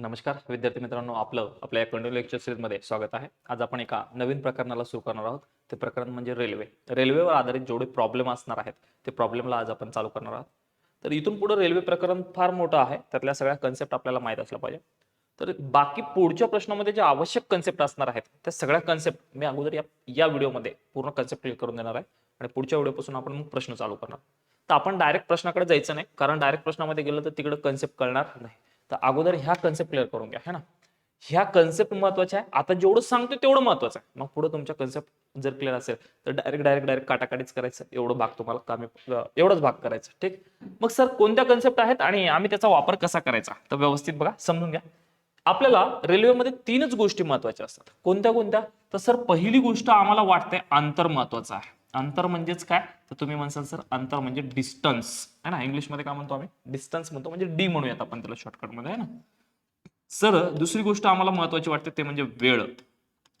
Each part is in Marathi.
नमस्कार विद्यार्थी मित्रांनो आपलं आपल्या या कंटिन्यू लेक्चर सिरीजमध्ये स्वागत आहे. आज आपण एका नवीन प्रकरणाला सुरू करणार आहोत. ते प्रकरण म्हणजे रेल्वे रेल्वेवर आधारित जेवढे प्रॉब्लेम असणार आहेत ते प्रॉब्लेमला आज आपण चालू करणार आहोत. तर इथून पुढे रेल्वे प्रकरण फार मोठं आहे. त्यातल्या सगळ्या कन्सेप्ट आपल्याला माहीत असला पाहिजे. तर बाकी पुढच्या प्रश्नामध्ये जे आवश्यक कन्सेप्ट असणार आहेत त्या सगळ्या कन्सेप्ट मी अगोदर या या व्हिडिओमध्ये पूर्ण कन्सेप्ट क्लिअर करून देणार आहे. आणि पुढच्या व्हिडिओपासून आपण मग प्रश्न चालू करणार. तर आपण डायरेक्ट प्रश्नाकडे जायचं नाही. कारण डायरेक्ट प्रश्नामध्ये गेलं तर तिकडे कन्सेप्ट कळणार नाही. तर अगोदर ह्या कन्सेप्ट क्लिअर करून घ्या है ना? ह्या कन्सेप्ट महत्त्वाच्या आहे. आता जेवढं सांगतो तेवढं महत्वाचं आहे. मग पुढे तुमच्या कन्सेप्ट जर क्लिअर असेल तर डायरेक्ट डायरेक्ट डायरेक्ट काटाकाटीच करायचं. एवढं भाग तुम्हाला कामी एवढंच भाग करायचं ठीक? मग सर कोणत्या कन्सेप्ट आहेत आणि आम्ही त्याचा वापर कसा करायचा? तर व्यवस्थित बघा समजून घ्या. आपल्याला रेल्वेमध्ये तीनच गोष्टी महत्त्वाच्या असतात. कोणत्या कोणत्या? तर सर पहिली गोष्ट आम्हाला वाटते अंतर महत्वाचं आहे. अंतर म्हणजेच काय? तर तुम्ही म्हणसाल सर अंतर म्हणजे डिस्टन्स है ना? इंग्लिशमध्ये काय म्हणतो आम्ही? डिस्टन्स म्हणतो म्हणजे डी म्हणूयात आपण त्याला शॉर्टकटमध्ये आहे ना? सर दुसरी गोष्ट आम्हाला महत्वाची वाटते ते म्हणजे वेळ.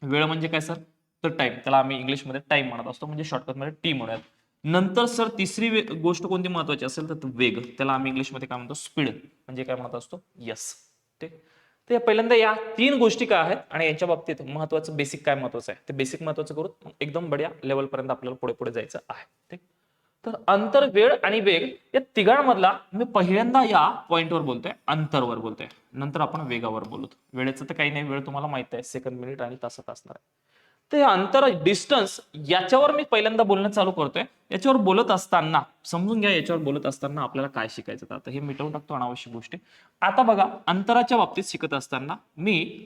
वेळ म्हणजे काय सर? तर टाइम त्याला आम्ही इंग्लिशमध्ये टाइम म्हणत असतो म्हणजे शॉर्टकटमध्ये टी म्हणूयात. नंतर सर तिसरी गोष्ट कोणती महत्वाची असेल तर वेग. त्याला आम्ही इंग्लिशमध्ये काय म्हणतो? स्पीड म्हणजे काय म्हणत असतो? यस ठीक? तर या पहिल्यांदा या तीन गोष्टी काय आहेत आणि यांच्या बाबतीत महत्वाचं बेसिक काय महत्वाचं आहे? ते बेसिक महत्वाचं करू एकदम बढ्या लेवल पर्यंत आपल्याला पुढे पुढे जायचं आहे. ठीक? तर अंतर वेळ आणि वेग या तिघांमधला मी पहिल्यांदा या पॉईंटवर बोलतोय. अंतरवर बोलतोय. नंतर आपण वेगावर बोलू. वेळेचं तर काही नाही. वेळ तुम्हाला माहीत आहे. सेकंड मिनिट आणि तासात असणार आहे. तर हे अंतर डिस्टन्स याच्यावर मी पहिल्यांदा बोलणं चालू करतोय. याच्यावर बोलत असताना समजून घ्या याच्यावर बोलत असताना आपल्याला काय शिकायचं आता हे मिटवून टाकतो अनावश्यक गोष्टी. आता बघा अंतराच्या बाबतीत शिकत असताना मी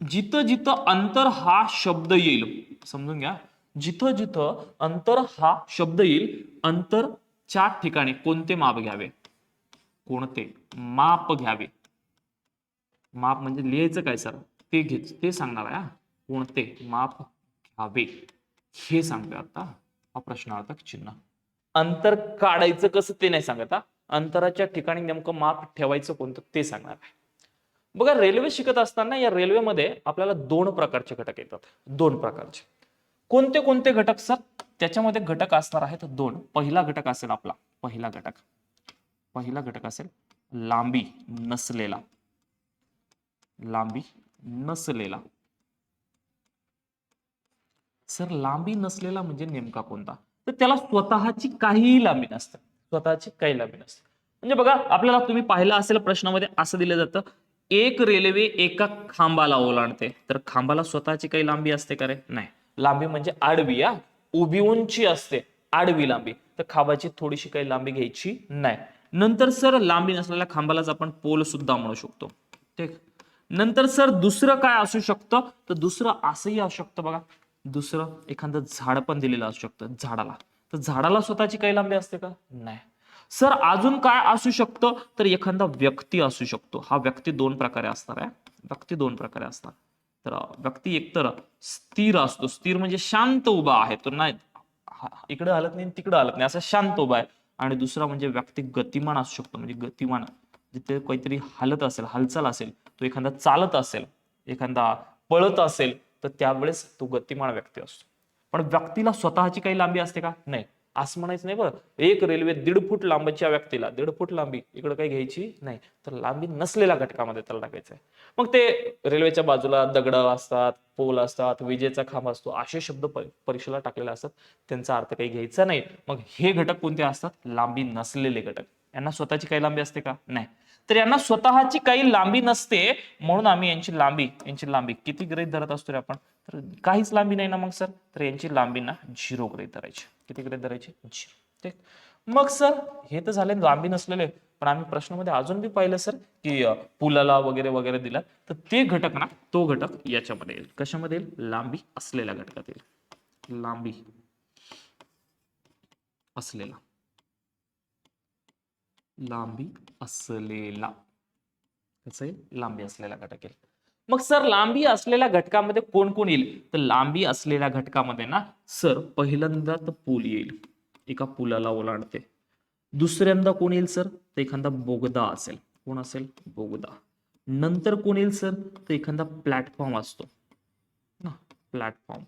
जिथं जिथं अंतर हा शब्द येईल समजून घ्या. जिथं जिथं अंतर हा शब्द येईल अंतर चार ठिकाणी कोणते माप घ्यावे? कोणते? माप घ्यावे. माप म्हणजे लिहायचं काय सर? ते घे ते सांगणार आहे हा. कोणते? माप हवे हे सांगतोय आता हा प्रश्नार्थक चिन्ह. अंतर काढायचं कसं ते नाही सांगत हा? अंतराच्या ठिकाणी नेमकं माप ठेवायचं कोणतं ते सांगणार आहे. बघा रेल्वे शिकत असताना या रेल्वेमध्ये आपल्याला दोन प्रकारचे घटक येतात. दोन प्रकारचे. कोणते कोणते घटक सर? त्याच्यामध्ये घटक असणार आहेत दोन. पहिला घटक असेल आपला. पहिला घटक. पहिला घटक असेल लांबी नसलेला. लांबी नसलेला. सर लांबी नसलेला म्हणजे नेमका कोणता? तर त्याला स्वतःची काहीही लांबी नसते. स्वतःची काही लांबी नसते. म्हणजे बघा आपल्याला तुम्ही पाहिलं असेल प्रश्नामध्ये असं दिलं जातं एक रेल्वे एका खांबाला ओलांडते. तर खांबाला स्वतःची काही लांबी असते का रे? नाही. लांबी म्हणजे आडवी या उभी उंची असते आडवी लांबी. तर खांबाची थोडीशी काही लांबी घ्यायची नाही. नंतर सर लांबी नसलेल्या खांबालाच आपण पोल सुद्धा म्हणू शकतो. ठीक. नंतर सर दुसरं काय असू शकतं? तर दुसरं असंही असू शकतं बघा. दुसरं एखादं झाड पण दिलेलं असू शकतं झाडाला. तर झाडाला स्वतःची काही लांबी असते का? नाही. सर अजून काय असू शकतं? तर एखादा व्यक्ती असू शकतो. हा व्यक्ती दोन प्रकारे असणार आहे. व्यक्ती दोन प्रकारे असणार. तर व्यक्ती एकतर स्थिर असतो. स्थिर म्हणजे शांत उभा आहे. तो नाही इकडे हलत नाही तिकडे हलत नाही. असा शांत उभा आहे. आणि दुसरा म्हणजे व्यक्ती गतिमान असू शकतो. म्हणजे गतिमान जिथे काहीतरी हलत असेल हालचाल असेल तो एखादा चालत असेल एखादा पळत असेल तर त्यावेळेस तो गतिमान व्यक्ती असतो. पण व्यक्तीला स्वतःची काही लांबी असते का? नाही. असं म्हणायचं नाही बरं. एक रेल्वे दीड फूट लांबच्या व्यक्तीला दीड फूट लांबी इकडे काही घ्यायची नाही. तर लांबी नसलेल्या घटकामध्ये त्याला टाकायचं आहे मग ते रेल्वेच्या बाजूला दगड असतात पोल असतात विजेचा खांब असतो असे शब्द परीक्षेला टाकलेले असतात. त्यांचा अर्थ काही घ्यायचा नाही. मग हे घटक कोणते असतात? लांबी नसलेले घटक. यांना स्वतःची काही लांबी असते का? नाही. तर यांना स्वतःची काही लांबी नसते. म्हणून आम्ही यांची लांबी यांची लांबी किती गृहीत धरत असतो रे आपण? तर काहीच लांबी नाही ना मग सर तर यांची लांबी ना झिरो गृहीत धरायची. किती गृहीत धरायची? झिरो ठीक? मग सर हे तर झाले लांबी नसलेले. पण आम्ही प्रश्नामध्ये अजून बी पाहिलं सर की पुलाला वगैरे वगैरे दिला. तर ते घटक ना तो घटक याच्यामध्ये येईल. कशामध्ये येईल? लांबी असलेल्या घटकात येईल. लांबी असलेला. लांबी असलेला. कसं येईल? लांबी असलेला घटक येईल. मग सर लांबी असलेल्या घटकामध्ये कोण कोण येईल? तर लांबी असलेल्या घटकामध्ये ना सर पहिल्यांदा तर पूल येईल. एका पुलाला ओलांडते. दुसऱ्यांदा कोण येईल सर? तर एखादा बोगदा असेल. कोण असेल? बोगदा. नंतर कोण येईल सर? तर एखादा प्लॅटफॉर्म असतो. ना प्लॅटफॉर्म.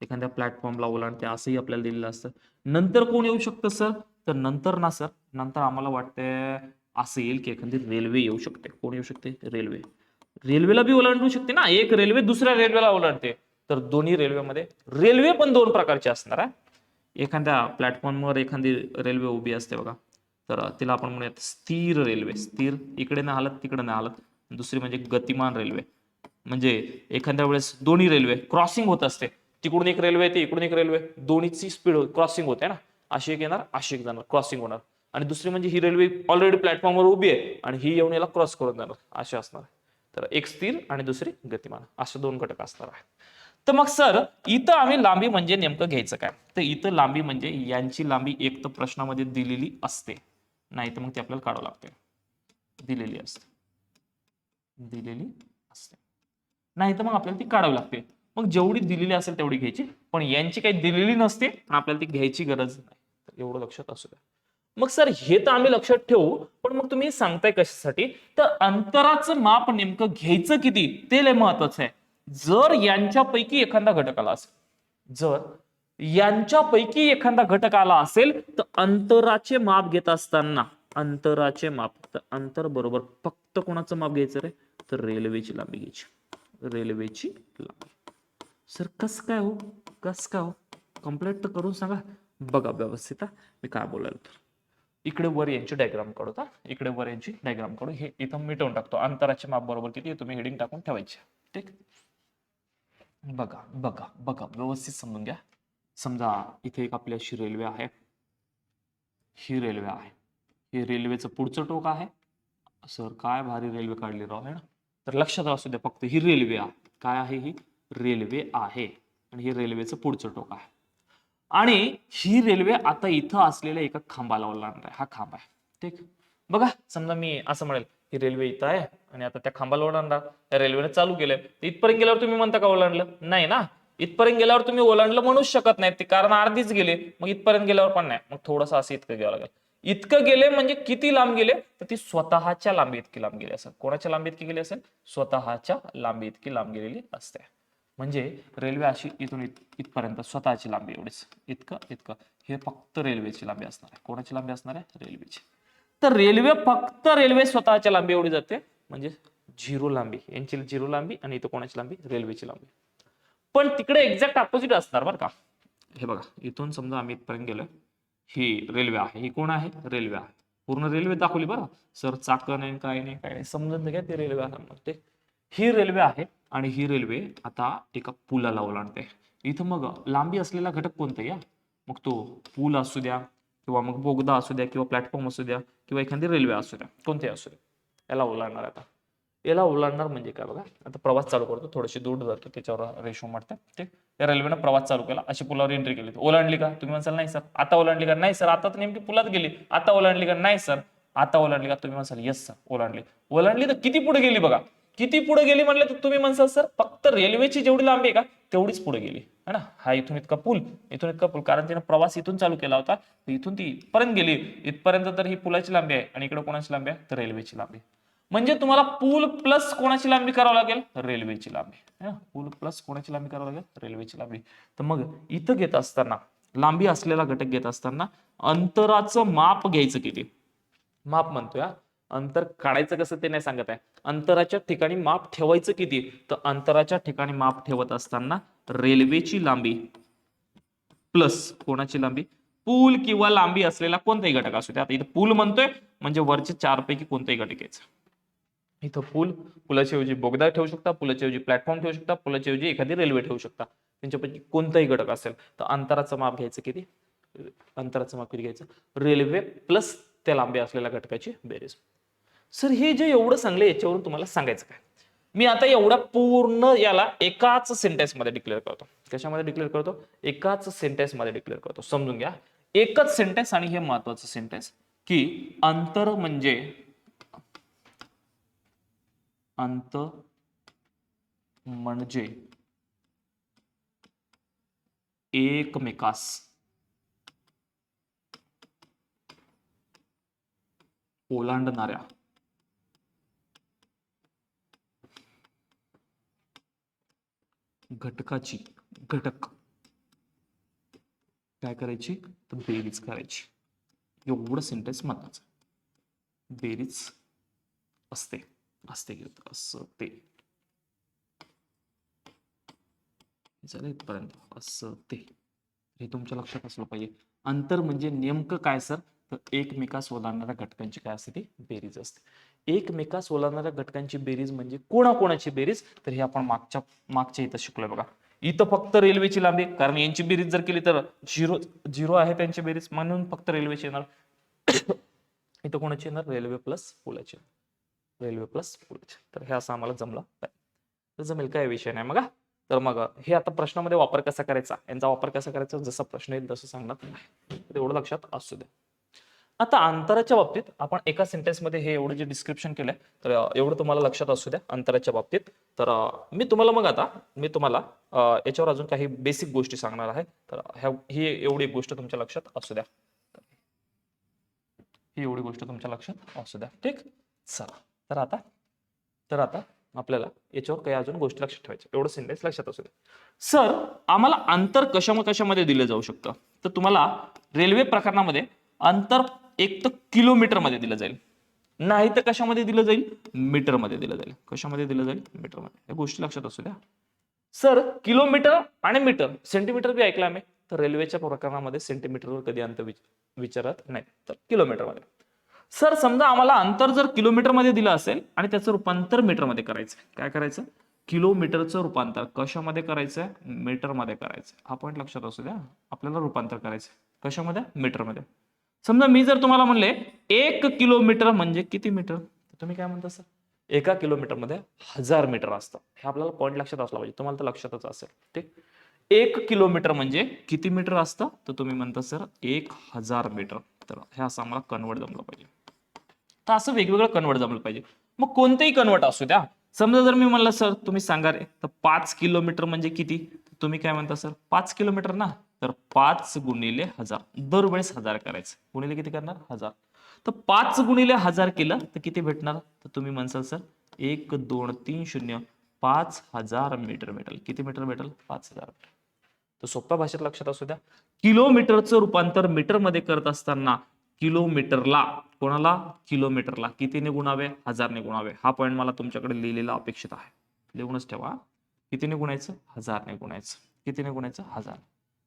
एखाद्या प्लॅटफॉर्मला ओलांडते असंही आपल्याला दिलेलं असतं. नंतर कोण येऊ शकतं सर? तर नंतर ना सर नंतर आम्हाला वाटतंय असं येईल की एखादी रेल्वे येऊ शकते. कोण येऊ शकते? रेल्वे. रेल्वेला बी ओलांडू शकते ना. एक रेल्वे दुसऱ्या रेल्वेला ओलांडते. तर दोन्ही रेल्वेमध्ये रेल्वे पण दोन प्रकारची असणार आहे एखाद्या प्लॅटफॉर्मवर एखादी रेल्वे उभी असते बघा. तर तिला आपण म्हणूयात स्थिर रेल्वे. स्थिर इकडे नाही हालत तिकडे नाही हालत दुसरी म्हणजे गतिमान रेल्वे. म्हणजे एखाद्या वेळेस दोन्ही रेल्वे क्रॉसिंग होत असते. तिकडून एक रेल्वे येते इकडून एक रेल्वे. दोन्हीची स्पीड क्रॉसिंग होते ना. अशी एक येणार अशी एक जाणार क्रॉसिंग होणार. आणि दुसरी म्हणजे ही रेल्वे ऑलरेडी प्लॅटफॉर्मवर उभी आहे आणि ही येऊन याला क्रॉस करून जाणार. असे असणार तर एक स्थिर आणि दुसरी गतिमान. असे दोन घटक असणार आहेत. तर मग सर इथं आम्ही लांबी म्हणजे नेमकं घ्यायचं काय? तर इथं लांबी म्हणजे यांची लांबी एक तर प्रश्नामध्ये दिलेली असते. नाही तर मग ती आपल्याला काढावं लागते. दिलेली असते. दिलेली असते. नाही तर मग आपल्याला ती काढावी लागते. मग जेवढी दिलेली असेल तेवढी घ्यायची. पण यांची काही दिलेली नसते आपल्याला ती घ्यायची गरज नाही. एवढं लक्षात असू द्या. मग सर हे तर आम्ही लक्षात ठेवू पण मग तुम्ही सांगताय कशासाठी? तर अंतराचं माप नेमकं घ्यायचं किती? ते लय महत्वाचं आहे. जर यांच्यापैकी एखादा घटक आला असेल जर यांच्यापैकी एखादा घटक आला असेल तर अंतराचे माप घेत असताना अंतराचे माप तर अंतर बरोबर फक्त कोणाचं माप घ्यायचं रे? तर रेल्वेची लांबी घ्यायची. रेल्वेची लांबी. सर कस काय हो? कस काय हो? कम्प्लेट तर करून सांगा. बघा व्यवस्थित मी काय बोलायला तर. इकडे वर यांची डायग्राम काढू का इकडे वर यांची डायग्राम काढू. हे इथं मिटवून टाकतो. अंतराचे माप बरोबर किती तुम्ही हेडिंग टाकून ठेवायचे. ठीक? बघा बघा बघा. व्यवस्थित समजून घ्या. समजा इथे एक आपली अशी रेल्वे आहे. ही रेल्वे आहे. हे रेल्वेचं पुढचं टोक आहे. सर काय भारी रेल्वे काढली राव आहे ना? तर लक्षात असू द्या फक्त ही रेल्वे आहे. काय आहे ही? रेल्वे आहे. आणि हे रेल्वेचं पुढचं टोक आहे. आणि ही रेल्वे आता इथं असलेल्या एका खांबाला ओलांडणार आहे. हा खांब आहे. ठीक? बघा समजा मी असं म्हणेल ही रेल्वे इथं आहे आणि आता त्या खांबाला ओलांडणार त्या रेल्वेने चालू केलंय. तर इथपर्यंत गेल्यावर तुम्ही म्हणता का ओलांडलं? नाही ना. इथपर्यंत गेल्यावर तुम्ही ओलांडलं म्हणूच शकत नाही. ते कारण अर्धीच गेले मग इथपर्यंत गेल्यावर पण नाही. मग थोडंसं असं इतकं घ्यावं लागेल. इतकं गेले म्हणजे किती लांब गेले? तर ती स्वतःच्या लांबी इतकी लांब गेली असेल. कोणाच्या लांबी इतकी गेली असेल? स्वतःच्या लांबी इतकी लांब गेलेली असते. म्हणजे रेल्वे अशी इथून इत- इथपर्यंत स्वतःची लांबी एवढीच. इतकं इतकं. हे फक्त रेल्वेची लांबी असणार आहे. कोणाची लांबी असणार आहे? रेल्वेची. तर रेल्वे फक्त रेल्वे स्वतःच्या लांबी एवढी जाते म्हणजे झिरो लांबी. यांची झिरो लांबी आणि इथं कोणाची लांबी? रेल्वेची लांबी. पण तिकडे एक्झॅक्ट अपोजिट असणार बरं का. हे बघा इथून समजा आम्ही इथपर्यंत गेलो ही रेल्वे आहे. ही कोण आहे? रेल्वे आहे. पूर्ण रेल्वे दाखवली बरं. सर चाकण नाही काय नाही काय नाही. समजून घ्या ती रेल्वे आहे. मग ते ही रेल्वे आहे. आणि ही रेल्वे आता एका पुलाला ओलांडते. इथं मग लांबी असलेला घटक कोणता या? मग तो पूल असू द्या किंवा मग बोगदा असू द्या किंवा प्लॅटफॉर्म असू द्या किंवा एखादी रेल्वे असू द्या कोणते असू द्या याला ओलांडणार आता. याला ओलांडणार म्हणजे काय बघा आता प्रवास चालू करतो थोडीशी दूर जातो त्याच्यावर रेशो मारते ठीक या रेल्वेनं प्रवास चालू केला अशी पुलावर एंट्री केली. ओलांडली का? तुम्ही म्हणसाल नाही सर. आता ओलांडली का? नाही सर. आता तर नेमकी पुलात गेली. आता ओलांडली का? नाही सर. आता ओलांडली का? तुम्ही म्हणसाल येस सर. ओलांडली. ओलांडली तर किती पुढे गेली बघा. किती पुढे गेली म्हणलं तर तुम्ही म्हणसाल सर फक्त रेल्वेची जेवढी लांबी आहे का तेवढीच पुढे गेली. है ना? हा इथून इतका पूल इथून इतका पूल. कारण तिने प्रवास इथून चालू केला होता. इथून ती इथपर्यंत गेली. इथपर्यंत तर ही पुलाची लांबी आहे आणि इकडे कोणाची लांबी आहे? तर रेल्वेची लांबी म्हणजे तुम्हाला पूल प्लस कोणाची लांबी करावं लागेल? रेल्वेची लांबी पूल प्लस कोणाची लांबी करावं लागेल? रेल्वेची लांबी तर मग इथं घेत असताना लांबी असलेला घटक घेत असताना अंतराचं माप घ्यायचं किती? माप म्हणतोय हा. अंतर काढायचं कसं ते नाही सांगत आहे. अंतराच्या ठिकाणी माप ठेवायचं किती? तर अंतराच्या ठिकाणी माप ठेवत असताना रेल्वेची लांबी प्लस कोणाची लांबी? पूल किंवा लांबी असलेला कोणताही घटक असू दे. आता इथं पूल म्हणतोय म्हणजे वरचे चार पैकी कोणताही घटक घ्यायचा इथं पूल पुलाच्या ऐवजी बोगदा ठेवू शकता पुलाच्या ऐवजी प्लॅटफॉर्म ठेवू शकता पुलाच्या ऐवजी एखादी रेल्वे ठेवू शकता. त्यांच्यापैकी कोणताही घटक असेल तर अंतराचं माप घ्यायचं किती? अंतराचं माप किती घ्यायचं? रेल्वे प्लस त्या लांबी असलेल्या घटकाची बेरीज. सर हे जे एवढं सांगले याच्यावरून तुम्हाला सांगायचं काय? मी आता एवढा पूर्ण याला एकाच सेंटेन्समध्ये डिक्लेअर करतो. कशामध्ये डिक्लेअर करतो? एकाच सेंटेन्समध्ये डिक्लेअर करतो. समजून घ्या. एकच सेंटेन्स आणि हे महत्वाचं सेंटेन्स की अंतर म्हणजे अंत म्हणजे एकमेकास. ओलांडणाऱ्या. घटकाची घटक. काय करायची? तर बेरीज करायची. एवढं सेंटेन्स महत्वाचं बेरीज असते. असते घेत असते झालं इथपर्यंत. असं ते. हे तुमच्या लक्षात असलं पाहिजे. अंतर म्हणजे नेमकं काय सर? तर एकमेकास ओलांडणाऱ्या घटकांची काय असते ती? बेरीज असते. एकमेकास ओलांडणाऱ्या घटकांची बेरीज म्हणजे कोणाकोणाची बेरीज? तर हे आपण मागच्या मागच्या इथं शिकलोय बघा. इथं फक्त रेल्वेची लांबी कारण यांची बेरीज जर केली तर झिरो झिरो आहे त्यांची बेरीज. म्हणून फक्त रेल्वेची येणार. इथं कोणाची येणार? रेल्वे प्लस पुलाची रेल्वे प्लस पुलाची तर हे असं आम्हाला जमलं. तर जमेल काय विषय नाही मग तर मग हे आता प्रश्नामध्ये वापर कसा करायचा? यांचा वापर कसा करायचा? जसा प्रश्न येईल तसं सांगणार. तेवढं एवढं लक्षात असू द्या. आता अंतराच्या बाबतीत आपण एका सेंटेन्समध्ये मध्ये हे एवढं जे डिस्क्रिप्शन केलंय तर एवढं तुम्हाला लक्षात असू द्या अंतराच्या बाबतीत. तर मी तुम्हाला मग आता मी तुम्हाला याच्यावर अजून काही बेसिक गोष्टी सांगणार आहे. तर ह्या ही एवढी गोष्ट तुमच्या लक्षात असू द्या. ही एवढी गोष्ट तुमच्या लक्षात असू द्या. ठीक? चला. तर आता तर आता आपल्याला याच्यावर काही अजून गोष्टी लक्षात ठेवायच्या. एवढं सेंटेन्स लक्षात असू द्या. सर आम्हाला अंतर कशा कशामध्ये दिलं जाऊ शकतं? तर तुम्हाला रेल्वे प्रकरणामध्ये अंतर एक तर किलोमीटरमध्ये दिलं जाईल. नाही तर कशामध्ये दिलं जाईल? मीटरमध्ये दिलं जाईल. कशामध्ये दिलं जाईल? मीटरमध्ये. या गोष्टी लक्षात असू द्या. सर किलोमीटर आणि मीटर सेंटीमीटर बी ऐकलं आम्ही. तर रेल्वेच्या प्रकरणामध्ये सेंटीमीटरवर कधी अंतर विचारत नाही. तर किलोमीटरमध्ये. सर समजा आम्हाला अंतर जर किलोमीटरमध्ये दिलं असेल आणि त्याचं रूपांतर मीटरमध्ये करायचं काय करायचं? किलोमीटरचं रूपांतर. कशामध्ये करायचंय? मीटरमध्ये करायचं हा पॉईंट लक्षात असू द्या. आपल्याला रूपांतर करायचं कशामध्ये? मीटरमध्ये. समजा मी जर तुम्हाला म्हणले एक किलोमीटर म्हणजे किती मीटर? तुम्ही काय म्हणता सर? एका किलोमीटरमध्ये हजार मीटर असतं. हे आपल्याला पॉईंट लक्षात असला पाहिजे. तुम्हाला तर लक्षातच असेल. ठीक? एक किलोमीटर म्हणजे किती मीटर असतं? तर तुम्ही म्हणता सर एक हजार मीटर. तर हे असं आम्हाला कन्वर्ट जमलं पाहिजे. तर असं वेगवेगळं कन्वर्ट जमलं पाहिजे. मग कोणतेही कन्वर्ट असू द्या. समजा जर मी म्हणलं सर तुम्ही सांगा रे तर पाच किलोमीटर म्हणजे किती? तुम्ही काय म्हणता सर पाच किलोमीटर ना. तर पाच गुणिले हजार. दरवेळेस हजार करायचं. गुणिले किती करणार? हजार. तर पाच गुणिले हजार केलं तर किती भेटणार? तर तुम्ही म्हणसाल सर एक दोन तीन शून्य पाच हजार मीटर भेटेल. किती मीटर भेटेल? पाच हजार. तर सोप्या भाषेत लक्षात असू द्या. किलोमीटरचं रूपांतर मीटरमध्ये करत असताना किलोमीटरला कोणाला? किलोमीटरला. कितीने गुणावे? हजारने गुणावे. हा पॉईंट मला तुमच्याकडे लिहिलेला अपेक्षित आहे. लिहूनच ठेवा. कितीने गुणायचं? हजारने गुणायचं. कितीने गुणायचं? हजार.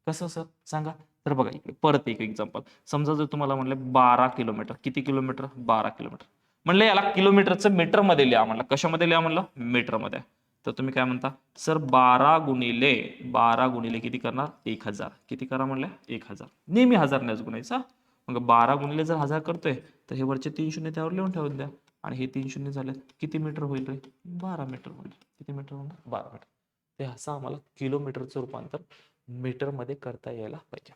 कसं सर? सांगा. तर बघा इकडे परत एक एक्झाम्पल समजा जर तुम्हाला म्हणलं बारा किलोमीटर किती किलोमीटर बारा किलोमीटर म्हणलं याला किलोमीटरचं मीटरमध्ये लिहा म्हणलं. कशामध्ये लिहा म्हणलं? मीटरमध्ये तर तुम्ही काय म्हणता? सर बारा गुणिले बारा गुणिले किती करणार? एक हजार. किती करा म्हणलं? एक हजार. नेहमी हजारनेच गुणायचा मग बारा गुणिले जर हजार करतोय तर हे वरचे तीन शून्य त्यावर लिहून ठेवून द्या. आणि हे तीन शून्य झाले किती मीटर होईल रे? बारा मीटर म्हणजे. होईल किती मीटर होणार? बारा मीटर ते असं आम्हाला किलोमीटरचं रूपांतर मीटरमध्ये करता यायला पाहिजे.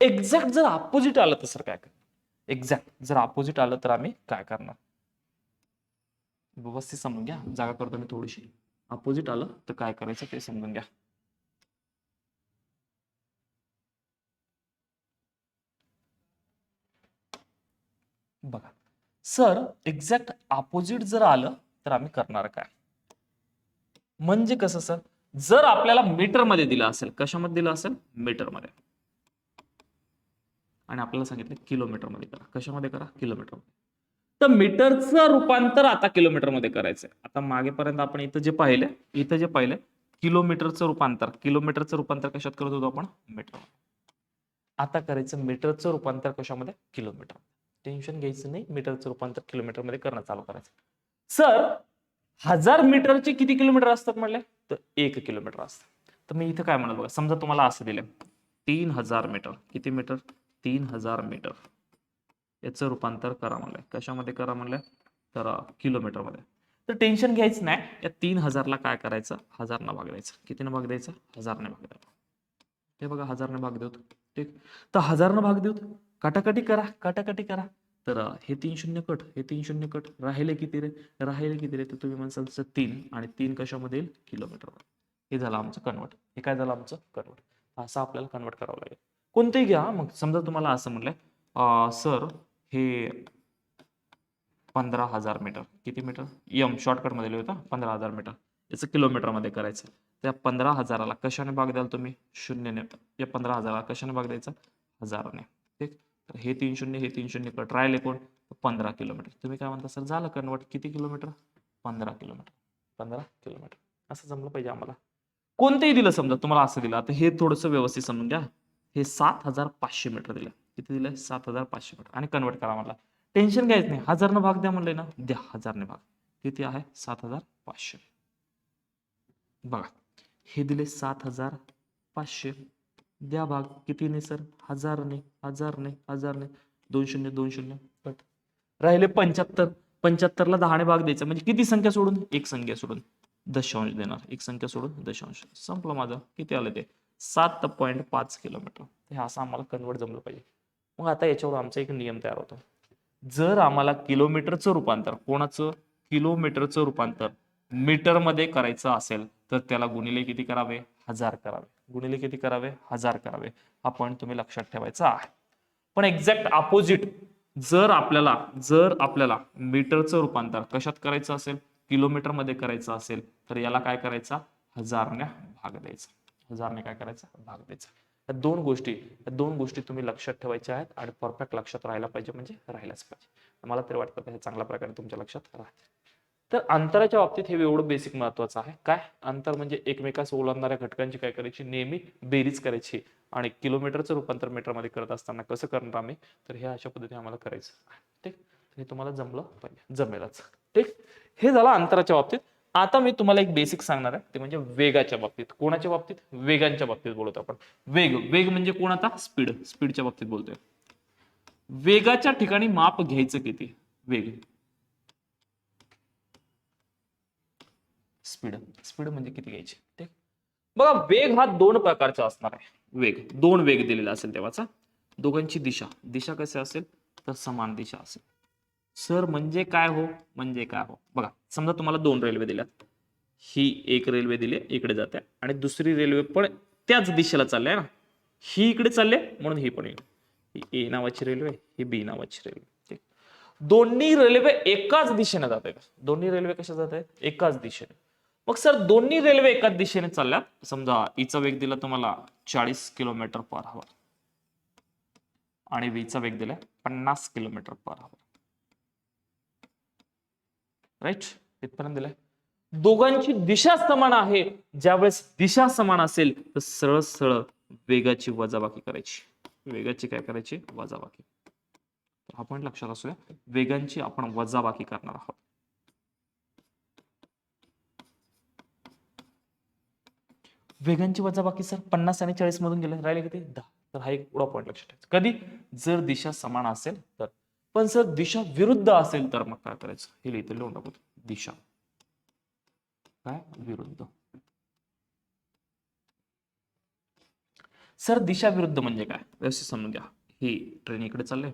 एक्झॅक्ट जर अपोजिट आलं तर सर काय करणार एक्झॅक्ट जर अपोजिट आलं तर आम्ही काय करणार? व्यवस्थित समजून घ्या. जागा करतो मी थोडीशी. अपोजिट आलं तर काय करायचं ते समजून घ्या. बघा. सर एक्झॅक्ट अपोजिट जर आलं तर आम्ही करणार काय? म्हणजे कसं सर जर आपल्याला मीटरमध्ये दिलं असेल कशामध्ये दिलं असेल? मीटरमध्ये आणि आपल्याला सांगितलं किलोमीटरमध्ये करा. कशामध्ये करा? किलोमीटर तर मीटरचं रूपांतर आता किलोमीटरमध्ये करायचंय. आता मागेपर्यंत आपण इथं जे पाहिलं इथं जे पाहिलं किलोमीटरचं रूपांतर. किलोमीटरचं रूपांतर कशात करत होतो आपण? मीटर आता करायचं मीटरचं रूपांतर कशामध्ये? किलोमीटर टेन्शन घ्यायचं नाही मीटरचं रूपांतर किलोमीटरमध्ये करणं चालू करायचं. सर हजार मीटरचे किती किलोमीटर असतात म्हणले? तर एक किलोमीटर असतं. तर मी इथं काय म्हणत बघा समजा तुम्हाला असं दिलं तीन हजार मीटर. किती मीटर? तीन हजार मीटर. याचं रूपांतर करा म्हणलंय. कशामध्ये करा म्हणलंय? तर किलोमीटरमध्ये तर टेन्शन घ्यायचं नाही. या तीन हजारला काय करायचं? हजारनं भाग द्यायचं. कितीनं भाग द्यायचं? हजारने भाग द्यायचं. हे बघा हजारने भाग देऊत. ठीक? तर हजारनं भाग देऊत. कटाकटी करा. कटाकटी करा. तर हे तीन शून्य कट हे तीन शून्य कट राहिले किती रे? राहिले किती रे? तर तुम्ही म्हणसाल तसं तीन आणि तीन कशामध्ये येईल किलोमीटर हे झालं आमचं कन्वर्ट हे काय झालं आमचं? कन्वर्ट असं आपल्याला कन्वर्ट करावं लागेल. कोणतेही घ्या. मग समजा तुम्हाला असं म्हणलंय सर हे पंधरा हजार मीटर. किती मीटर? यम शॉर्टकटमध्ये लिहिलं होतं पंधरा हजार मीटर. याचं किलोमीटरमध्ये करायचं त्या पंधरा हजाराला कशाने भाग द्याल तुम्ही? शून्यने. या पंधरा हजाराला कशाने भाग द्यायचा? हजाराने. तर हे तीन शून्य हे तीन शून्य कट राहिले कोण? पंधरा किलोमीटर. तुम्ही काय म्हणता सर झालं कन्वर्ट किती किलोमीटर? पंधरा किलोमीटर. पंधरा किलोमीटर. असं जमलं पाहिजे आम्हाला. कोणतेही दिलं समजा तुम्हाला असं दिलं. आता हे थोडंसं व्यवस्थित समजून घ्या. हे सात हजार पाचशे मीटर दिलं. किती दिलं? सात हजार पाचशे मीटर. आणि कन्वर्ट करा म्हणला टेन्शन घ्यायचं नाही. हजारनं भाग द्या म्हणलंय ना? द्या हजारने भाग. किती आहे? सात हजार पाचशे. बघा. हे दिले सात हजार पाचशे. द्या भाग कितीने सर? हजारने हजारने हजारने दोन शून्य दोन शून्य. कट. राहिले पंच्याहत्तर. पंच्याहत्तरला दहाने भाग द्यायचा. म्हणजे किती संख्या सोडून? एक संख्या सोडून. दशांश देणार. एक संख्या सोडून दशांश. संपलं माझं. किती आलं ते? सात पॉईंट पाच किलोमीटर. हे असं आम्हाला कन्वर्ट जमलं पाहिजे. मग आता याच्यावर आमचा एक नियम तयार होतो. जर आम्हाला किलोमीटरचं रूपांतर कोणाचं? किलोमीटरचं रूपांतर मीटरमध्ये करायचं असेल तर त्याला गुणिले किती करावे? हजार करावे. गुणिले किती करावे हजार करावे. आपण तुम्ही लक्षात ठेवायचा आहे. पण एक्झॅक्ट अपोजिट जर आपल्याला जर आपल्याला मीटरचं रूपांतर कशात करायचं असेल? किलोमीटरमध्ये करायचं असेल तर याला काय करायचा? हजारने भाग द्यायचा. हजारने काय करायचा? भाग द्यायचा. या दोन गोष्टी या दोन गोष्टी तुम्ही लक्षात ठेवायच्या आहेत आणि परफेक्ट लक्षात राहायला पाहिजे म्हणजे राहिलाच पाहिजे. मला तरी वाटतं हे चांगल्या प्रकारे तुमच्या लक्षात राहते तर अंतराच्या बाबतीत हे एवढं बेसिक महत्वाचं आहे. काय? अंतर म्हणजे एकमेकास ओलांडणाऱ्या घटकांची काय करायची? नेहमी बेरीज करायची आणि किलोमीटरचं रूपांतर मीटरमध्ये करत असताना कसं करणार आम्ही? तर हे अशा पद्धतीने आम्हाला करायचं ठीक? हे तुम्हाला जमलं पाहिजे. जमेलच. ठीक? हे झालं अंतराच्या बाबतीत. आता मी तुम्हाला एक बेसिक सांगणार आहे. ते म्हणजे वेगाच्या बाबतीत. कोणाच्या बाबतीत? वेगांच्या बाबतीत बोलतो आपण. वेग. वेग म्हणजे कोण आता? स्पीड स्पीडच्या बाबतीत बोलतोय. वेगाच्या ठिकाणी माप घ्यायचं किती? वेग. स्पीड स्पीड म्हणजे किती घ्यायची? ठीक. बघा वेग हा दोन प्रकारचा असणार आहे. वेग दोन वेग दिलेला असेल तेव्हाचा. दोघांची दिशा दिशा कशी असेल तर समान दिशा असेल. सर म्हणजे काय हो? म्हणजे काय हो? बघा समजा तुम्हाला दोन रेल्वे दिल्यात. ही एक रेल्वे दिली इकडे जाते. आणि दुसरी रेल्वे पण त्याच दिशेला चालली आहे ना. ही इकडे चालले म्हणून ही पण येईल ही ए नावाची रेल्वे ही बी नावाची रेल्वे. ठीक. दोन्ही रेल्वे एकाच दिशेने जात आहेत दोन्ही रेल्वे कशा जात आहेत एकाच दिशेने. मग सर दोन्ही रेल्वे एकाच दिशेने चालल्यात. समजा ईचा वेग दिला तुम्हाला चाळीस किलोमीटर पर हवर आणि वीचा वेग दिलाय पन्नास किलोमीटर पर हवर राईट इथपर्यंत दिलाय. दोघांची दिशा समान आहे. ज्यावेळेस दिशा समान असेल तर सरळ सरळ वेगाची वजाबाकी करायची. वेगाची काय करायची? वजाबाकी. आपण हा पॉईंट लक्षात असूया वेगांची आपण वजाबाकी करणार आहोत. वेगांची वजाबाकी सर. पन्नास आणि चाळीस मधून गेले. राहिले किती दहा. तर हा एक पुढा पॉईंट लक्षात ठेवायचा कधी? जर दिशा समान असेल तर. पण सर दिशा विरुद्ध असेल तर मग काय करायचं? हे लिहिते लिहून टाकू. दिशा. काय? विरुद्ध. सर दिशा विरुद्ध म्हणजे काय? व्यवस्थित समजून घ्या. ही ट्रेन इकडे चालले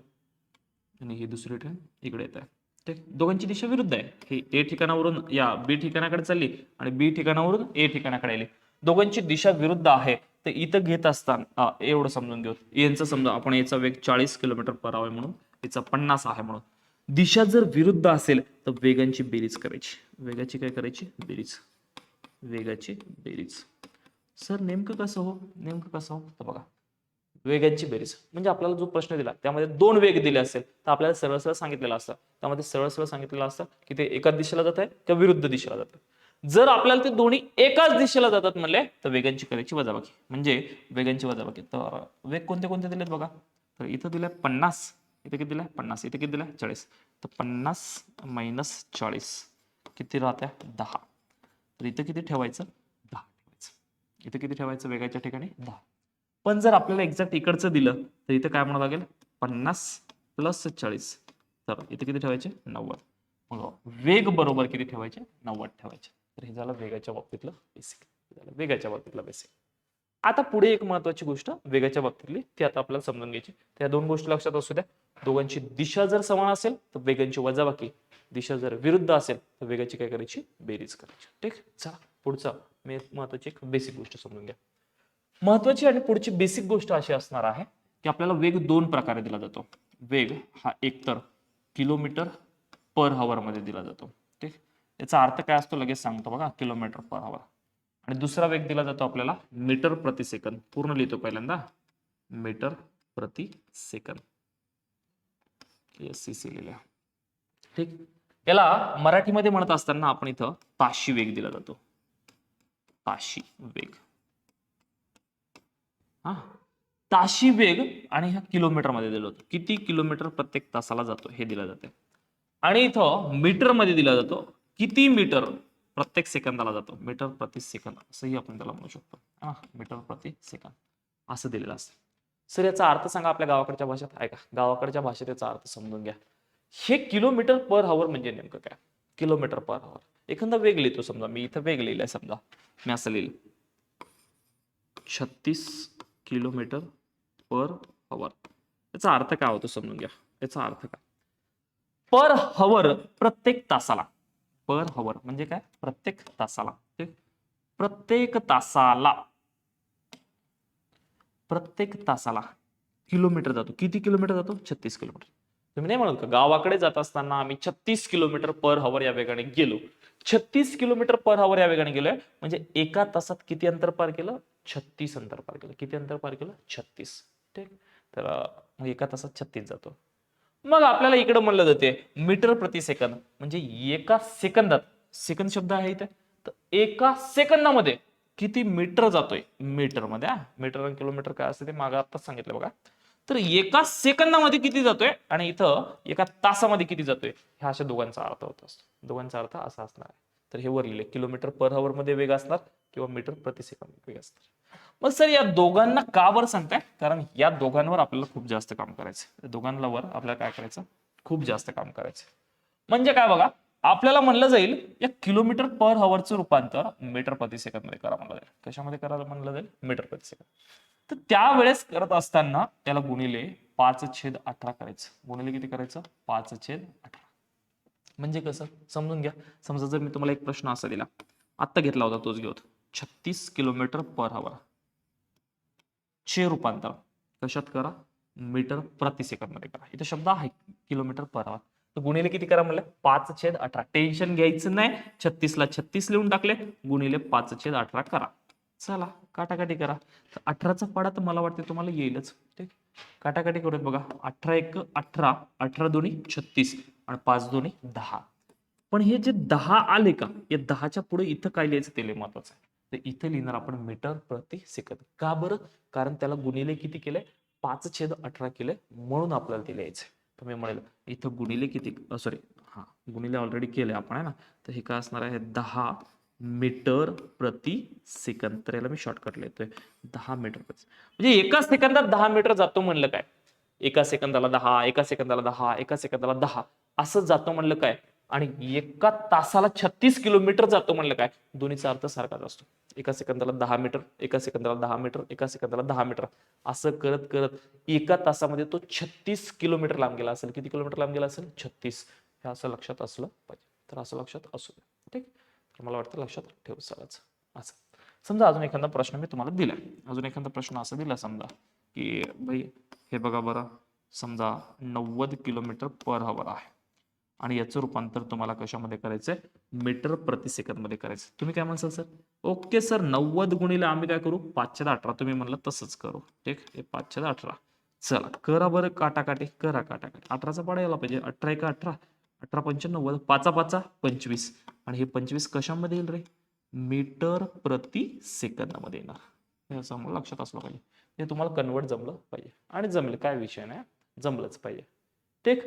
आणि ही दुसरी ट्रेन इकडे येत आहे. ठीक? दोघांची दिशा विरुद्ध आहे. ही ए ठिकाणावरून या बी ठिकाणाकडे चालली आणि बी ठिकाणावरून ए ठिकाणाकडे आली. दोघांची दिशा विरुद्ध आहे. तर इथं घेत असताना एवढं समजून घेऊ. यांचं समजा आपण याचा वेग चाळीस किलोमीटर पर आवर म्हणून याचा पन्नास आहे म्हणून. दिशा जर विरुद्ध असेल तर वेगांची बेरीज करायची. वेगाची काय करायची? बेरीज. वेगाची बेरीज. सर नेमकं कसं हो? नेमकं कसं हो? तर बघा. वेगांची बेरीज. म्हणजे आपल्याला जो प्रश्न दिला त्यामध्ये दोन वेग दिले असेल तर आपल्याला सरळ सरळ सांगितलेलं असतं. त्यामध्ये सरळ सरळ सांगितलेलं असतं की ते एकाच दिशेला जात आहे किंवा विरुद्ध दिशेला जात आहे जर आपल्याला ते दोन्ही एकाच दिशेला जातात म्हणले तर वेगांची करायची वजाबाकी. म्हणजे वेगांची वजाबाकी. तर वेग कोणते कोणते दिलेत बघा? तर इथं दिलंय पन्नास. इथे किती दिलाय? पन्नास. इथे किती दिलाय? चाळीस. तर पन्नास मायनस चाळीस. किती राहत्या? दहा. तर इथं किती ठेवायचं? दहा ठेवायचं. इथं किती ठेवायचं? वेगाच्या ठिकाणी दहा. पण जर आपल्याला एक्झॅक्ट इकडचं दिलं तर इथं काय म्हणावं लागेल? पन्नास प्लस चाळीस. तर इथे किती ठेवायचे? नव्वद. मग वेग बरोबर किती ठेवायचे? नव्वद ठेवायचे. तर हे झालं वेगाच्या बाबतीतलं बेसिक झालं वेगाच्या बाबतीतलं बेसिक आता पुढे एक महत्वाची गोष्ट वेगाच्या बाबतीतली ती आता आपल्याला समजून घ्यायची. त्या दोन गोष्टी लक्षात असू द्या. दोघांची दिशा जर समान असेल तर वेगांची वजाबाकी. दिशा जर विरुद्ध असेल तर वेगाची काय करायची? बेरीज करायची. ठीक? चला पुढचा मी महत्वाची एक बेसिक गोष्ट समजून घ्या. महत्वाची आणि पुढची बेसिक गोष्ट अशी असणार आहे की आपल्याला वेग दोन प्रकारे दिला जातो. वेग हा एकतर किलोमीटर पर हवर मध्ये दिला जातो. याचा अर्थ काय असतो लगेच सांगतो बघा किलोमीटर पर आवर आणि दुसरा वेग दिला जातो आपल्याला मीटर प्रति सेकंद पूर्ण लिहितो पहिल्यांदा. मीटर प्रति सेकंद एस सी सी लिहिल्या ठीक. याला मराठीमध्ये म्हणत असताना आपण इथं ताशी वेग दिला जातो. ताशी वेग. हा. ताशी वेग आणि ह्या किलोमीटरमध्ये दिलं होतं किती किलोमीटर प्रत्येक तासाला जातो हे दिलं जाते. आणि इथं मीटरमध्ये दिला जातो किती मीटर? प्रत्येक सेकंदाला जातो. मीटर प्रति सेकंद. असंही आपण त्याला म्हणू शकतो. मीटर प्रति सेकंद. असं दिलेलं असतं. सर याचा अर्थ सांगा आपल्या गावाकडच्या भाषेत. ऐका गावाकडच्या भाषेत याचा अर्थ समजून घ्या. हे किलोमीटर पर हवर म्हणजे नेमकं काय? किलोमीटर पर हवर एखादा वेग लिहितो समजा. मी इथं वेग लिहिलंय समजा. मी असं लिहिलं. छत्तीस किलोमीटर पर हवर याचा अर्थ काय होतो समजून घ्या. याचा अर्थ काय? पर हवर प्रत्येक तासाला. पर हवर म्हणजे काय? प्रत्येक तासाला. प्रत्येक तासाला. प्रत्येक तासाला किलोमीटर जातो. किती किलोमीटर जातो? छत्तीस किलोमीटर. तुम्ही नाही म्हणत का? गावाकडे जात असताना आम्ही छत्तीस किलोमीटर पर हवर या वेगाने गेलो. छत्तीस किलोमीटर पर हवर या वेगाने गेलोय. म्हणजे एका तासात किती अंतर पार केलं? छत्तीस अंतर पार केलं. किती अंतर पार केलं? छत्तीस. ठीक? तर एका तासात छत्तीस जातो. मग आपल्याला इकडे म्हणलं जाते मीटर प्रति सेकंद. म्हणजे एका सेकंदात सेकंद शब्द आहे इथे तर एका सेकंदामध्ये किती मीटर जातोय? मीटरमध्ये मीटर आणि किलोमीटर काय असते ते मागं आताच सांगितलं बघा. तर एका सेकंदामध्ये किती जातोय आणि इथं एका तासामध्ये किती जातोय? ह्या अशा दोघांचा अर्थ होत असतो. दोघांचा अर्थ असा असणार आहे. तर हे वर लिहिले किलोमीटर पर हवर मध्ये वेग असणार किंवा मीटर प्रति सेकंद वेग असणार. मग सर या दोघांना का बरं सांगताय? कारण या दोघांवर आपल्याला खूप जास्त काम करायचं दोघांना वर आपल्याला काय करायचं? खूप जास्त काम करायचं म्हणजे काय बघा आपल्याला म्हणलं जाईल या किलोमीटर पर हवरचं रूपांतर मीटर प्रति सेकंदमध्ये करा म्हणलं जाईल. कशामध्ये करायला म्हणलं जाईल? मीटर प्रति सेकंद. तर त्यावेळेस करत असताना त्याला गुणिले पाच छेद अठरा करायचं. गुणिले किती करायचं? पाच छेद अठरा. म्हणजे कसं? समजून घ्या. समजा जर मी तुम्हाला एक प्रश्न असा दिला. आत्ता घेतला होता तोच घेऊत. छत्तीस किलोमीटर पर हवर चे रूपांतर. कशात करा? मीटर प्रति सेकंदमध्ये करा. इथे शब्द आहे किलोमीटर पर हवर तर गुणिले किती करा म्हणलं? पाच छेद अठरा. टेन्शन घ्यायचं नाही. छत्तीसला छत्तीस लिहून टाकले. गुणिले पाच छेद अठरा करा. चला काटाकाटी करा. तर अठराचा पाडा तर मला वाटते तुम्हाला येईलच. ठीक? काटाकाटी करूयात बघा. अठरा एक अठरा. अठरा दोन्ही छत्तीस. आणि पाच दोन्ही दहा. पण हे जे दहा आले का या दहाच्या पुढे इथं काय लिहायचं ते लय महत्वाचं आहे. तर इथं लिहिणार आपण मीटर प्रति सेकंद का बरं? कारण त्याला गुणिले किती केलंय? पाच छेद अठरा केले म्हणून आपल्याला ते लिहायचंय तर मी म्हणेल इथं गुणिले किती सॉरी हा गुणिले ऑलरेडी केले आपण आहे ना? तर हे काय असणार आहे? दहा मीटर प्रति सेकंद तर याला मी शॉर्टकट लिहितोय. दहा मीटर प्रति म्हणजे एका सेकंदात दहा मीटर जातो म्हणलं काय? एका सेकंदाला दहा एका सेकंदाला दहा एका सेकंदाला दहा. असं जातो म्हणलं काय? आणि एका तासाला छत्तीस किलोमीटर जातो म्हणलं काय? दोन्हीचा अर्थ सारखाच असतो. एका सेकंदाला दहा मीटर एका सेकंदाला दहा मीटर एका सेकंदाला दहा मीटर. असं करत करत एका तासामध्ये तो छत्तीस किलोमीटर लांब गेला असेल. किती किलोमीटर लांब गेला असेल? छत्तीस. हे असं लक्षात असलं पाहिजे. तर असं लक्षात असू द्या. ठीक तर मला वाटतं लक्षात ठेवू सगळंच. असं. समजा अजून एखादा प्रश्न मी तुम्हाला दिला अजून एखादा प्रश्न असा दिला समजा की भाई हे बघा बरं. समजा नव्वद किलोमीटर पर हवर आहे. आणि याचं रूपांतर तुम्हाला कशामध्ये करायचंय? मीटर प्रति सेकंदमध्ये करायचं तुम्ही काय म्हणसाल सर? ओके सर नव्वद गुणिले आम्ही काय करू? पाचशे अठरा. तुम्ही म्हणलं तसंच करू. ठीक? हे पाचशे अठरा. चला करा बरं काटाकाटी करा काटाकाटी. अठराचा पाडा यायला पाहिजे. अठरा एका अठरा. अठरा पंच्याण्णव पाचा पाचा पंचवीस. आणि हे पंचवीस कशामध्ये येईल रे? मीटर प्रति सेकंदामध्ये येणार. हे असं मला लक्षात असलं पाहिजे. हे तुम्हाला कन्वर्ट जमलं पाहिजे. आणि जमलं. काय विषय नाही. जमलंच पाहिजे. ठीक?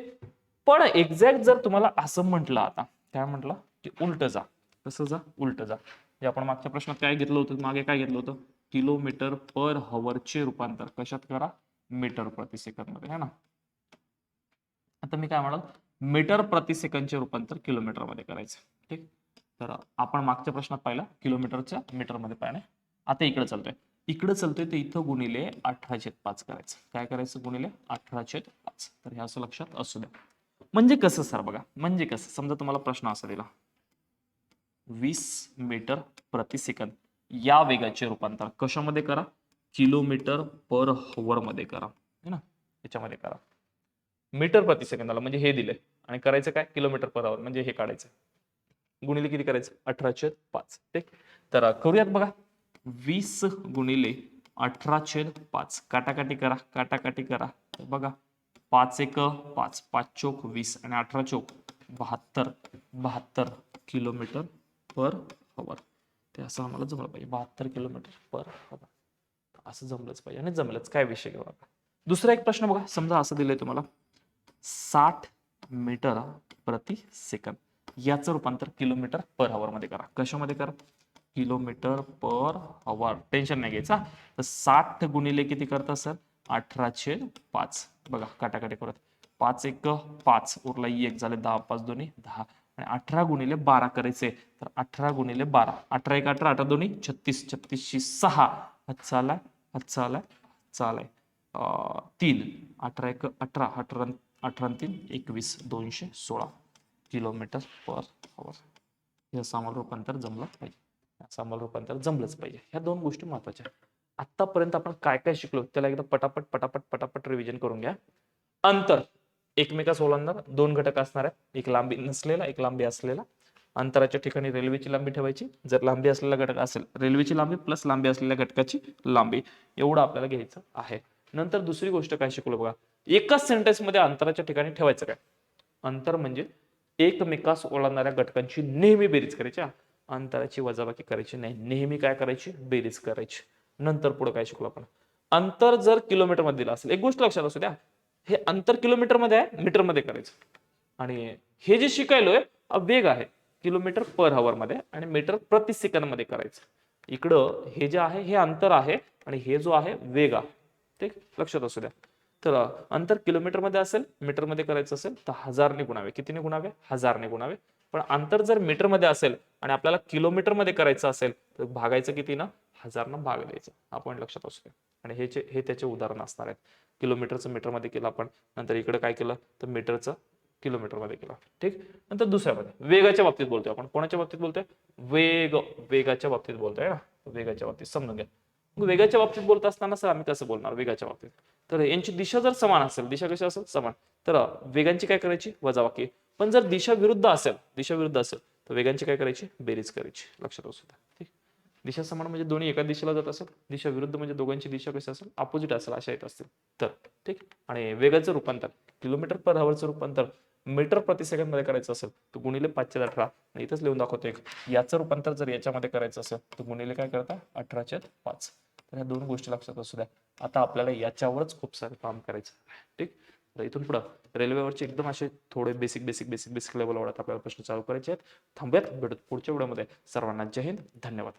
पण एक्झॅक्ट जर तुम्हाला असं म्हटलं आता काय म्हटलं? की उलट जा. कसं जा? उलट जा. जे आपण मागच्या प्रश्नात काय घेतलं होतं? मागे काय घेतलं होतं? किलोमीटर पर हवरचे रूपांतर. कशात करा? मीटर प्रति सेकंदमध्ये है ना? आता मी काय म्हणाल? मीटर प्रति सेकंदचे रूपांतर किलोमीटरमध्ये करायचं. ठीक? तर आपण मागच्या प्रश्नात पाहिलं किलोमीटरच्या मीटरमध्ये आता इकडे चालतोय. इकडे चालतोय ते इथं गुणिले अठरा छेद पाच करायचं. काय करायचं? गुणिले अठरा छेद पाच. तर हे असं लक्षात असू द्या. म्हणजे कसं सर? बघा म्हणजे कसं? समजा तुम्हाला प्रश्न असा दिला. वीस मीटर प्रति सेकंद. या वेगाचे रूपांतर कशामध्ये करा? किलोमीटर पर हवर मध्ये करा. है ना? याच्यामध्ये करा. मीटर प्रति सेकंदाला म्हणजे हे दिले आणि करायचं काय? किलोमीटर पर आवर म्हणजे हे काढायचं. गुणिले किती करायचं? अठरा पाच. ठीक? तर करूयात बघा. वीस गुणिले अठरा पाच. काटाकाटी करा. काटाकाटी करा. बघा. पाच एक पाच पाच चोक वीस आणि अठरा चोक बहात्तर बहात्तर किलोमीटर पर हवर ते असं आम्हाला जमलं पाहिजे. बहात्तर किलोमीटर पर हवर असं जमलंच पाहिजे आणि जमलंच. काय विषय घेऊ आपण? दुसरा एक प्रश्न बघा. समजा असं दिलंय तुम्हाला. साठ मीटर प्रति सेकंद. याचं रूपांतर किलोमीटर पर हवर मध्ये करा. कशामध्ये करा? किलोमीटर पर हवर टेन्शन नाही घ्यायचा तर साठ गुणिले किती करता सर? अठराशे पाच. बघा काटाकाटी करत. पाच एक पाच. उरला एक झाले दहा पाच दोन्ही दहा. आणि अठरा गुणिले बारा करायचे. तर अठरा गुणिले बारा. अठरा एक अठरा अठरा दोन्ही छत्तीस छत्तीसशे सहा. हातचा आलाय हातचा आलाय हातचा आलाय तीन. अठरा एक अठरा अठरा अठरा तीन एकवीस दोनशे सोळा किलोमीटर पर आवर हे असं रूपांतर जमलं पाहिजे. असं रूपांतर जमलंच पाहिजे. ह्या दोन गोष्टी महत्त्वाच्या आहेत. आतापर्यंत आपण काय काय शिकलो त्याला एकदा पटापट पटापट पटापट रिव्हिजन करून घ्या. अंतर एकमेकास ओलांडणार दोन घटक असणार आहेत. एक लांबी नसलेला एक लांबी असलेला. अंतराच्या ठिकाणी रेल्वेची लांबी ठेवायची. जर लांबी असलेला घटक असेल रेल्वेची लांबी प्लस लांबी असलेल्या घटकाची लांबी एवढं आपल्याला घ्यायचं आहे. नंतर दुसरी गोष्ट काय शिकलो बघा? एकाच सेंटेन्समध्ये अंतराच्या ठिकाणी ठेवायचं काय? अंतर म्हणजे एकमेकास ओलांडणाऱ्या घटकांची नेहमी बेरीज करायची अंतराची वजाबाकी करायची नाही. नेहमी काय करायची? बेरीज करायची. नंतर पुढे काय शिकलो आपण? अंतर जर किलोमीटरमध्ये दिलं असेल एक गोष्ट लक्षात असू द्या हे अंतर किलोमीटरमध्ये आहे मीटरमध्ये करायचं. आणि हे जे शिकायलोय वेग आहे किलोमीटर पर हवर मध्ये आणि मीटर प्रति सेकंदमध्ये करायचं. इकडं हे जे आहे हे अंतर आहे आणि हे जो आहे वेग आहे. ठीक लक्षात असू द्या. तर अंतर किलोमीटरमध्ये असेल मीटरमध्ये करायचं असेल तर हजारने गुणावे. कितीने गुणावे? हजारने गुणावे. पण अंतर जर मीटरमध्ये असेल आणि आपल्याला किलोमीटरमध्ये करायचं असेल तर भागायचं किती ना हजारनं भाग द्यायचं. हा पॉईंट लक्षात असू द्या. आणि हे जे- हे त्याचे उदाहरण असणार आहेत. किलोमीटरचं मीटरमध्ये केलं आपण. नंतर इकडे काय केलं? तर मीटरचं किलोमीटरमध्ये केलं. ठीक? नंतर दुसऱ्यामध्ये वेगाच्या बाबतीत बोलतोय आपण. कोणाच्या बाबतीत बोलतोय? वेग वेगाच्या बाबतीत बोलतोय ना. वेगाच्या बाबतीत. समजून घ्या. मग वेगाच्या बाबतीत बोलत असताना सर आम्ही कसं बोलणार वेगाच्या बाबतीत? तर यांची दिशा जर समान असेल दिशा कशी असेल? समान. तर वेगांची काय करायची? वजाबाकी. पण जर दिशा विरुद्ध असेल दिशा विरुद्ध असेल तर वेगांची काय करायची? बेरीज करायची. लक्षात असू द्या. ठीक? दिशा समान म्हणजे दोन्ही एका दिशेला जात असेल दिशा विरुद्ध म्हणजे दोघांची दिशा कशी असेल अपोजिट असेल अशा येत असतील. तर ठीक आणि वेगाचं रूपांतर किलोमीटर पर हवरचं रूपांतर मीटर प्रति मध्ये करायचं असेल तर गुणिले पाचशे अठरा. इथंच लिहून दाखवतो एक. याचं रूपांतर जर याच्यामध्ये करायचं असेल तर गुणिले काय करता? अठराशे पाच. तर ह्या दोन गोष्टी लक्षात असू द्या. आता आपल्याला याच्यावरच खूप सारे काम करायचं ठीक? तर इथून पुढं रेल्वेवरचे एकदम असे थोडे बेसिक बेसिक बेसिक बेसिक लेवलवर आपल्याला प्रश्न चालू करायचे आहेत. थांबूयात भेटत पुढच्या व्हिडिओमध्ये. सर्वांना जय हिंद धन्यवाद.